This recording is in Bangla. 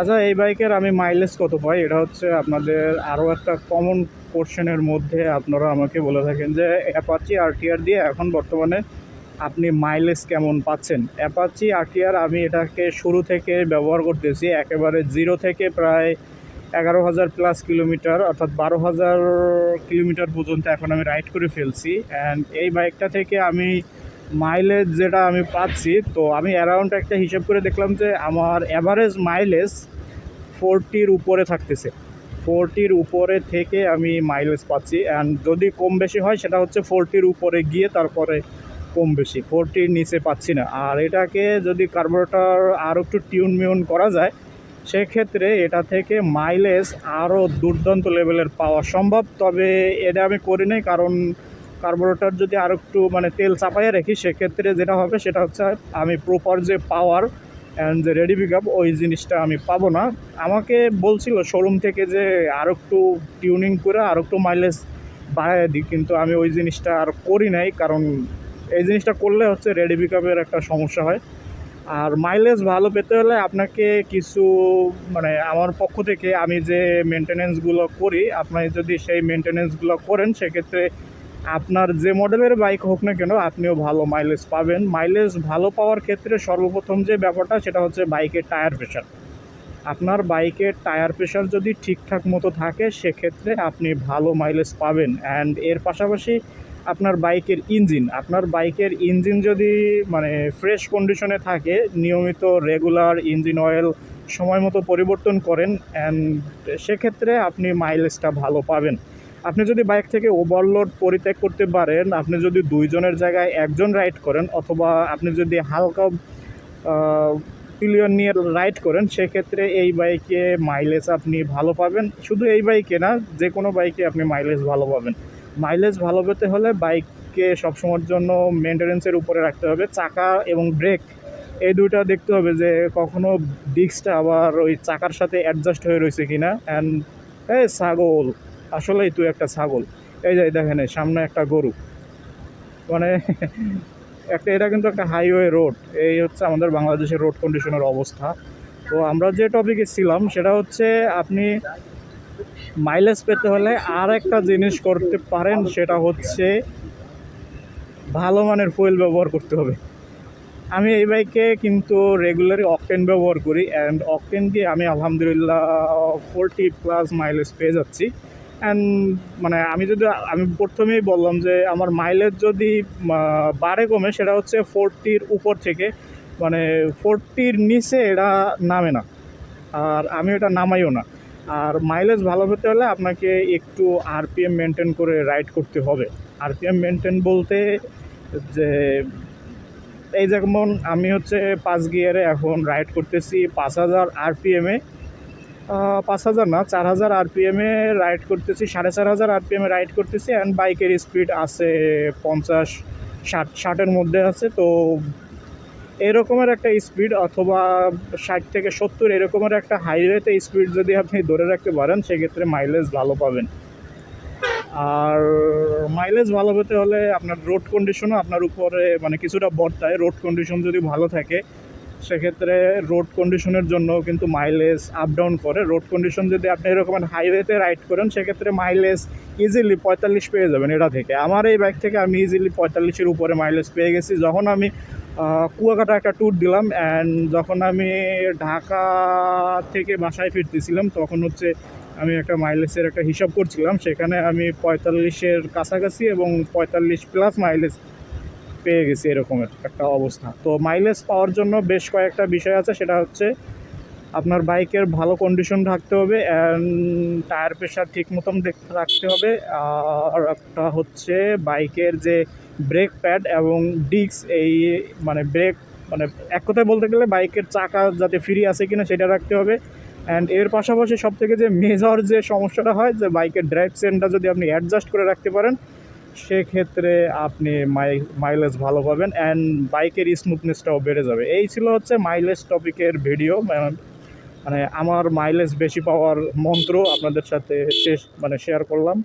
আচ্ছা এই বাইকের আমি মাইলেজ কত পাই এটা হচ্ছে আপনাদের আরও একটা কমন কোশ্চেনের মধ্যে আপনারা আমাকে বলে থাকেন যে অ্যাপাচি আরটিআর দিয়ে এখন বর্তমানে আপনি মাইলেজ কেমন পাচ্ছেন? অ্যাপাচি আরটিআর আমি এটাকে শুরু থেকে ব্যবহার করতেছি, একেবারে জিরো থেকে প্রায় এগারো হাজার প্লাস কিলোমিটার অর্থাৎ বারো হাজার কিলোমিটার পর্যন্ত এখন আমি রাইড করে ফেলছি। অ্যান্ড এই বাইকটা থেকে আমি মাইলেজ যেটা আমি পাচ্ছি, তো আমি অ্যারাউন্ড একটা হিসাব করে দেখলাম যে আমার অ্যাভারেজ মাইলেজ ফোরটির উপরে থাকতেছে। ফোরটির উপরে থেকে আমি মাইলেজ পাচ্ছি। অ্যান্ড যদি কম বেশি হয়, সেটা হচ্ছে ফোরটির উপরে গিয়ে তারপরে কম বেশি। ফোরটির নিচে পাচ্ছি না। আর এটাকে যদি কার্বোরেটর আরও একটু টিউন মিউন করা যায়, সেক্ষেত্রে এটা থেকে মাইলেজ আরও দুর্দান্ত লেভেলের পাওয়া সম্ভব। তবে এটা আমি করি নাই, কারণ কার্বোরেটর যদি আরও একটু মানে তেল চাপাইয়ে রাখি, সেক্ষেত্রে যেটা হবে সেটা হচ্ছে আমি প্রপার যে পাওয়ার অ্যান্ড যে রেডি পিক ওই জিনিসটা আমি পাবো না। আমাকে বলছিল শোরুম থেকে যে আর একটু টিউনিং করে আর একটু মাইলেজ বাড়ায় দিই, কিন্তু আমি ওই জিনিসটা আর করি নাই, কারণ এই জিনিসটা করলে হচ্ছে রেডি পিক একটা সমস্যা হয়। আর মাইলেজ ভালো পেতে হলে আপনাকে কিছু মানে আমার পক্ষ থেকে আমি যে মেনটেনেন্সগুলো করি, আপনি যদি সেই মেনটেনেন্সগুলো করেন, সেক্ষেত্রে আপনার যে মডেলের বাইক হোক না কেন, আপনিও ভালো মাইলেজ পাবেন। মাইলেজ ভালো পাওয়ার ক্ষেত্রে সর্বপ্রথম যে ব্যাপারটা, সেটা হচ্ছে বাইকের টায়ার প্রেশার আপনার বাইকের টায়ার প্রেশার যদি ঠিকঠাক মতো থাকে, সেক্ষেত্রে আপনি ভালো মাইলেজ পাবেন। অ্যান্ড এর পাশাপাশি আপনার বাইকের ইঞ্জিন আপনার বাইকের ইঞ্জিন যদি মানে ফ্রেশ কন্ডিশনে থাকে, নিয়মিত রেগুলার ইঞ্জিন অয়েল সময় মতো পরিবর্তন করেন অ্যান্ড সেক্ষেত্রে আপনি মাইলেজটা ভালো পাবেন। আপনি যদি বাইক থেকে ওভারলোড পরিত্যাগ করতে পারেন, আপনি যদি দুইজনের জায়গায় একজন রাইড করেন অথবা আপনি যদি হালকা পিলিয়ন নিয়ে রাইড করেন, সেক্ষেত্রে এই বাইকে মাইলেজ আপনি ভালো পাবেন। শুধু এই বাইকে না, যে কোনো বাইকে আপনি মাইলেজ ভালো পাবেন। মাইলেজ ভালো পেতে হলে বাইককে সবসময়ের জন্য মেনটেনেন্সের উপরে রাখতে হবে। চাকা এবং ব্রেক এই দুইটা দেখতে হবে যে কখনো ডিস্কটা আবার ওই চাকার সাথে অ্যাডজাস্ট হয়ে রয়েছে কিনা। অ্যান্ড এই ছাগল। আসলেই তুই একটা ছাগল। এই যে দেখেন সামনে একটা গরু। মানে একটা, এটা কিন্তু একটা হাইওয়ে রোড এই হচ্ছে আমাদের বাংলাদেশের রোড কন্ডিশনের অবস্থা। তো আমরা যে টপিকে ছিলাম, সেটা হচ্ছে আপনি মাইলেজ পেতে হলে আর একটা জিনিস করতে পারেন, সেটা হচ্ছে ভালো মানের ফুয়েল ব্যবহার করতে হবে। আমি এই বাইকে কিন্তু রেগুলারই অকটেন ব্যবহার করি অ্যান্ড অকটেন দিয়ে আমি আলহামদুলিল্লাহ ফোরটি প্লাস মাইলেজ পেয়ে যাচ্ছি। মানে আমি যদি, আমি প্রথমেই বললাম যে আমার মাইলেজ যদি বাড়ে কমে, সেটা হচ্ছে ফোরটির উপর থেকে মানে ফোরটির নিচে এটা নামে না। আর আমি এটা নামাইও না। আর মাইলেজ ভালো পেতে হলে আপনাকে একটু আরপিএম মেনটেন করে রাইড করতে হবে। আরপিএম মেনটেন বলতে যে, এই যেমন আমি হচ্ছে পাঁচ গিয়ারে এখন রাইড করতেছি, পাঁচ হাজার আরপিএমে পাঁচ হাজার না, চার হাজার আরপিএমে রাইড করতেছি, সাড়ে চার হাজার আরপিএমে রাইড করতেছি অ্যান্ড বাইকের স্পিড আছে পঞ্চাশ, ষাট, ষাটের মধ্যে আছে। তো এরকমের একটা স্পিড অথবা ষাট থেকে সত্তর এরকমের একটা হাইওয়েতে স্পিড যদি আপনি ধরে রাখতে পারেন, সেক্ষেত্রে মাইলেজ ভালো পাবেন। আর মাইলেজ ভালো পেতে হলে আপনার রোড কন্ডিশনও আপনার উপরে মানে কিছুটা বর্তায়। রোড কন্ডিশন যদি ভালো থাকে সেক্ষেত্রে রোড কন্ডিশনের জন্য কিন্তু মাইলেজ আপ ডাউন করে। রোড কন্ডিশন যদি আপনি এরকম হাইওয়েতে রাইড করেন, সেক্ষেত্রে মাইলেজ ইজিলি পঁয়তাল্লিশ পেয়ে যাবেন এটা থেকে। আমার এই বাইক থেকে আমি ইজিলি পঁয়তাল্লিশের উপরে মাইলেজ পেয়ে গেছি। যখন আমি কুয়াকাটা একটা ট্যুর দিলাম অ্যান্ড যখন আমি ঢাকা থেকে বাসায় ফিরতেছিলাম, তখন হচ্ছে আমি একটা মাইলেজের একটা হিসাব করছিলাম। সেখানে আমি পঁয়তাল্লিশের কাছাকাছি এবং পঁয়তাল্লিশ প্লাস মাইলেজ পেয়ে গেছি এরকমের একটা অবস্থা। তো মাইলেজ পাওয়ার জন্য বেশ কয়েকটা বিষয় আছে। সেটা হচ্ছে আপনার বাইকের ভালো কন্ডিশন থাকতে হবে অ্যান্ড টায়ার প্রেশার ঠিক মতন দেখতে রাখতে হবে। আর একটা হচ্ছে বাইকের যে ব্রেক প্যাড এবং ডিস্ক এই মানে ব্রেক মানে এক কথায় বলতে গেলে বাইকের চাকা যাতে ফ্রি আছে কিনা সেটা রাখতে হবে। অ্যান্ড এর পাশাপাশি সব থেকে যে মেজর যে সমস্যাটা হয় যে বাইকের ড্রাইভ সেন্টটা যদি আপনি অ্যাডজাস্ট করে রাখতে পারেন সেক্ষেত্রে আপনি মাই মাইলেজ ভালো পাবেন অ্যান্ড বাইকের স্মুথনেসটাও বেড়ে যাবে। এই ছিল হচ্ছে মাইলেজ টপিকের ভিডিও মানে আমার মাইলেজ বেশি পাওয়ার মন্ত্র আপনাদের সাথে শেষ মানে শেয়ার করলাম।